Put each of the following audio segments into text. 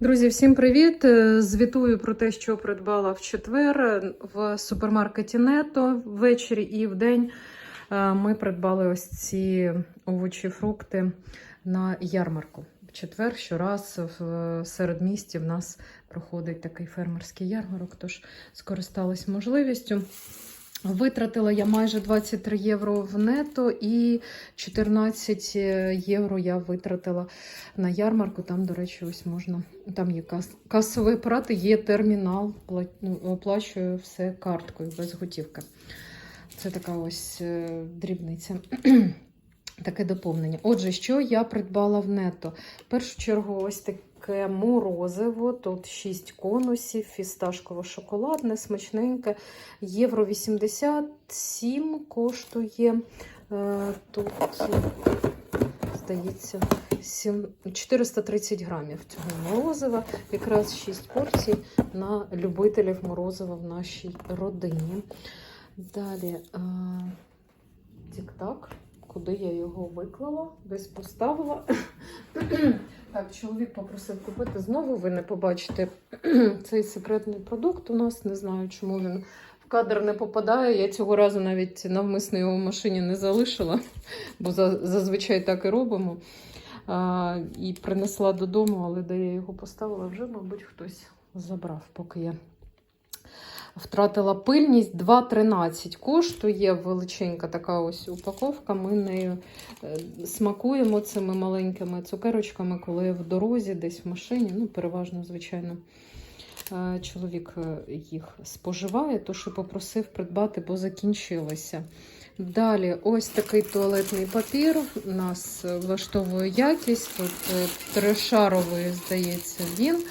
Друзі, всім привіт! Е, Звітую про те, що придбала в четвер е, в супермаркеті Нето ввечері і вдень. е, Ми придбали ось ці овочі, фрукти на ярмарку. В четвер щораз в середмісті в нас проходить такий фермерський ярмарок, тож скористалась можливістю. Витратила я майже 23 євро в нето і 14 євро я витратила на ярмарку. Там, до речі, ось можна. Там є кас, касовий апарат, є термінал, ну, оплачую все карткою без готівки. Це така ось е, дрібниця. Таке доповнення. Отже, що я придбала в нето? В першу чергу, ось таке морозиво. Тут 6 конусів, фісташково-шоколадне, смачненьке. Євро 87 коштує. Е, Тут, здається, 430 грамів цього морозива. Якраз 6 порцій на любителів морозива в нашій родині. Далі е, тік-так. Куди я його виклала? Десь поставила. Так, чоловік попросив купити. Знову ви не побачите цей секретний продукт. У нас не знаю, чому він в кадр не попадає. Я цього разу навіть навмисно його в машині не залишила, бо зазвичай так і робимо. А, і принесла додому, але де я його поставила, вже, мабуть, хтось забрав, поки я втратила пильність. 2,13 коштує величенька така ось упаковка. Ми нею е, смакуємо цими маленькими цукерочками, коли в дорозі, десь в машині. Ну, переважно, звичайно, е, чоловік е, їх споживає, тож і попросив придбати, бо закінчилося. Далі, ось такий туалетний папір. Нас влаштовує якість. Тут трешаровий, здається, він.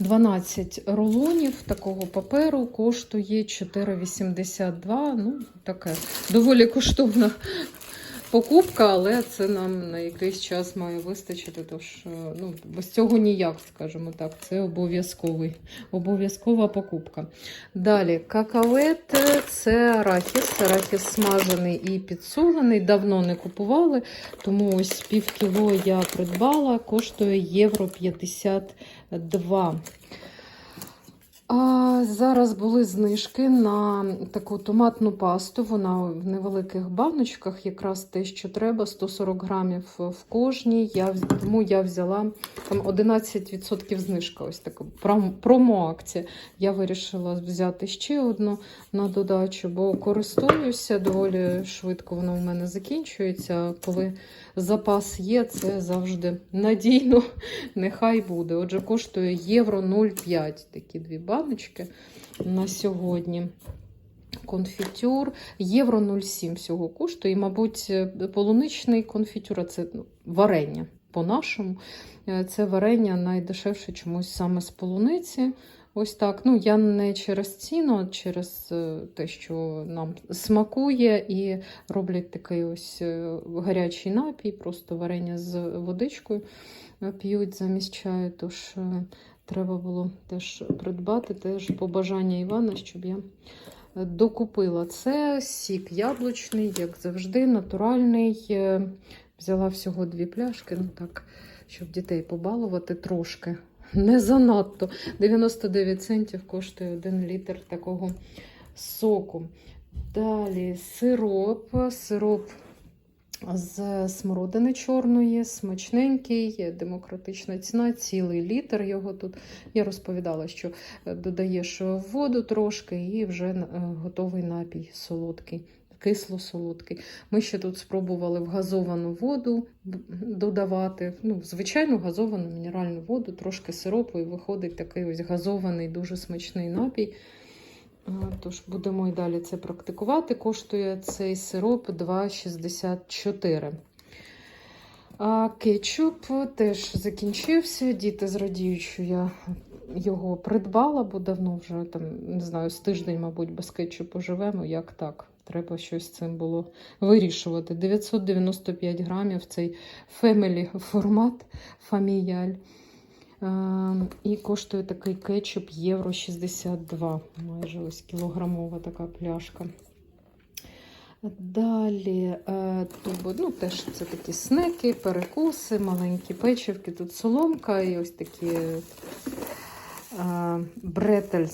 Е, 12 рулонів такого паперу коштує 4,82. Ну, таке доволі коштовна покупка, але це нам на якийсь час має вистачити. Тож е, ну, без цього ніяк, скажімо так. Це обов'язковий, обов'язкова покупка. Далі какавет це арахіс. Арахіс смажений і підсолений. Давно не купували, тому ось пів кіло я придбала, коштує євро 52. Зараз були знижки на таку томатну пасту. Вона в невеликих баночках, якраз те, що треба, 140 грамів в кожній. Я, тому я взяла там 11% знижка. Ось така пром- промо-акція. Я вирішила взяти ще одну на додачу, бо користуюся доволі швидко. Воно в мене закінчується. Коли запас є, це завжди надійно. Нехай буде. Отже, коштує євро 0,5 такі дві баночки на сьогодні. Конфітюр євро 0,7 всього коштує. І, мабуть, полуничний конфітюр, а це ну, варення по-нашому. Е, Це варення найдешевше чомусь саме з полуниці. Ось так. Ну, я не через ціну, а через е, те, що нам смакує, і роблять такий ось е, гарячий напій, просто варення з водичкою е, п'ють замість чаю. Тож е, треба було теж придбати, теж побажання Івана, щоб я е, докупила. Це сік яблучний, як завжди, натуральний. Е, Взяла всього дві пляшки, ну так, щоб дітей побалувати трошки. Не занадто. 99 центів коштує 1 літр такого соку. Далі сироп. Сироп з смородини чорної, смачненький, демократична ціна, цілий літр його тут. Я розповідала, що е, додаєш воду трошки і вже е, готовий напій солодкий, кисло-солодкий. Ми ще тут спробували в газовану воду додавати, ну, звичайну газовану мінеральну воду, трошки сиропу, і виходить такий ось газований, дуже смачний напій. А, Тож будемо і далі це практикувати. Коштує цей сироп 2,64. А кетчуп теж закінчився. Діти зрадіють, що я його придбала, бо давно вже там, не знаю, з тиждень, мабуть, без кетчупу живемо. Як так? Треба щось з цим було вирішувати. 995 грамів цей family формат фаміяль. Е, І коштує такий кетчуп євро 62, майже ось кілограмова така пляшка. Далі тут, тубо, ну теж це такі снеки, перекуси, маленькі печивки, тут соломка і ось такі е, бретель,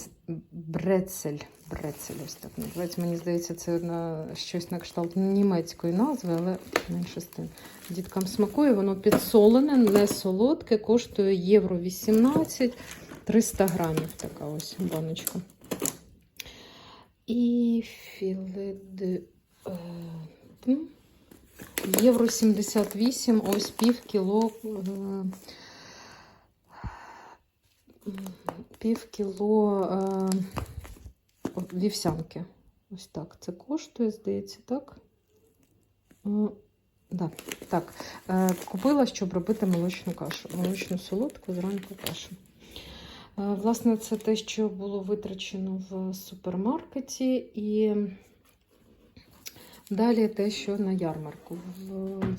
брецель. Брецель, ось так називається. Мені здається, це на щось на кшталт німецької назви, але менше з тим. Діткам смакує, воно підсолене, не солодке, коштує євро 18, 300 грамів така ось баночка. І філе де е, євро 78, ось пів кіло. Пів кіло е, вівсянки. Ось так це коштує, здається, так? Е, да, так. Е, купила, щоб робити молочну кашу. Молочну солодку зранку кашу. Е, Власне, це те, що було витрачено в супермаркеті, і далі те, що на ярмарку.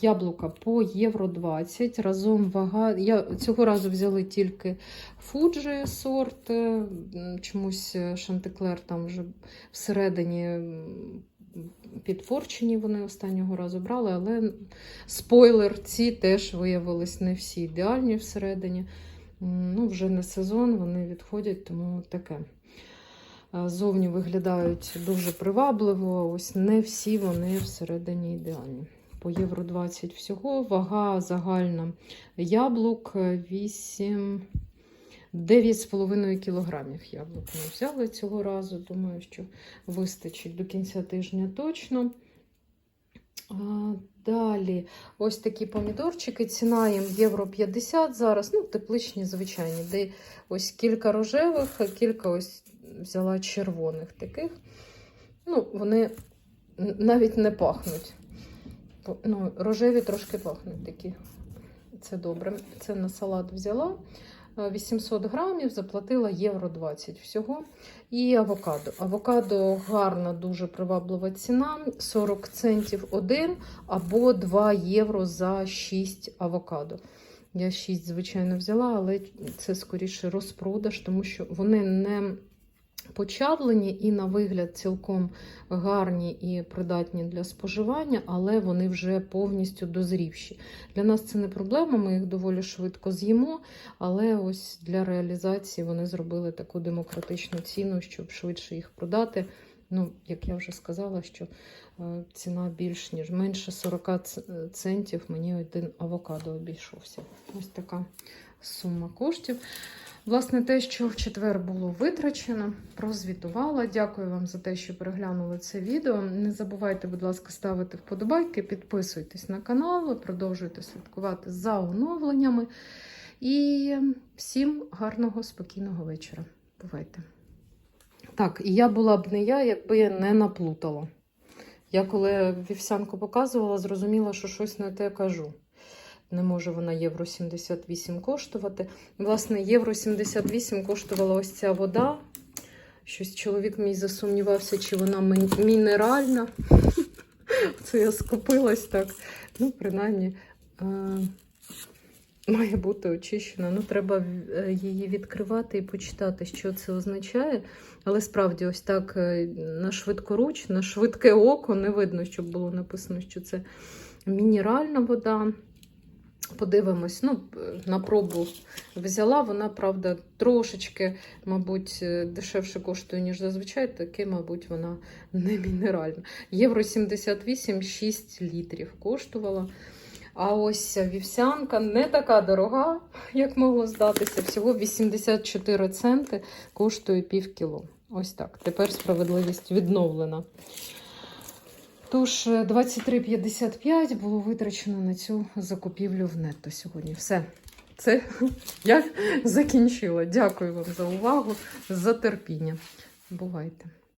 Яблука по євро 20, разом вага. Я цього разу взяли тільки Фуджі сорт, е, чомусь е, Шантеклер там вже всередині підфорчені вони останнього разу брали, але спойлер, ці теж виявились не всі ідеальні всередині. Ну, вже не сезон, вони відходять, тому таке. Е, Зовні виглядають дуже привабливо. Ось не всі вони всередині ідеальні. По євро 20 всього. Вага загальна яблук е, 8, 9,5 кілограмів яблук ми взяли цього разу. Думаю, що вистачить до кінця тижня точно. А, Далі ось такі помідорчики. Ціна їм євро 50 зараз. Ну, тепличні, звичайні. Де ось кілька рожевих, кілька ось взяла червоних таких. Ну, вони навіть не пахнуть. Ну, рожеві трошки пахнуть такі. Це добре. Це на салат взяла. Е, 800 грамів, заплатила євро 20 всього. І авокадо. Авокадо гарна, дуже приваблива ціна. 40 центів один або 2 євро за 6 авокадо. Я 6, звичайно, взяла, але це скоріше розпродаж, тому що вони не почавлені і на вигляд цілком гарні і придатні для споживання, але вони вже повністю дозрівші. Для нас це не проблема, ми їх доволі швидко з'їмо, але ось для реалізації вони зробили таку демократичну ціну, щоб швидше їх продати. Ну, як я вже сказала, що е, ціна більш ніж менше 40 центів мені один авокадо обійшовся. Ось така сума коштів. Власне, те, що в четвер було витрачено, прозвітувала. Дякую вам за те, що переглянули це відео. Не забувайте, будь ласка, ставити вподобайки, підписуйтесь на канал, продовжуйте слідкувати за оновленнями. І всім гарного, спокійного вечора. Бувайте! Так, і я була б не я, якби я не наплутала. Я коли вівсянку показувала, зрозуміла, що щось не те кажу. Не може вона євро 78 коштувати. Власне, євро 78 коштувала ось ця вода. Щось чоловік мій засумнівався, чи вона мінеральна. Це я скупилась так. Ну, принаймні, е, має бути очищена. Ну, треба е, її відкривати і почитати, що це означає. Але справді, ось так е, на швидкоруч, на швидке око не видно, щоб було написано, що це мінеральна вода. Подивимось, ну, на пробу взяла. Вона, правда, трошечки, мабуть, е, дешевше коштує, ніж зазвичай, таки, мабуть, вона не мінеральна. Євро 78 6 літрів коштувала. А ось вівсянка не така дорога, як могло здатися. Всього 84 центи коштує пів кіло. Ось так. Тепер справедливість відновлена. Тож, е, 23,55 було витрачено на цю закупівлю в нетто сьогодні. Все. Це я закінчила. Дякую вам за увагу, за терпіння. Бувайте!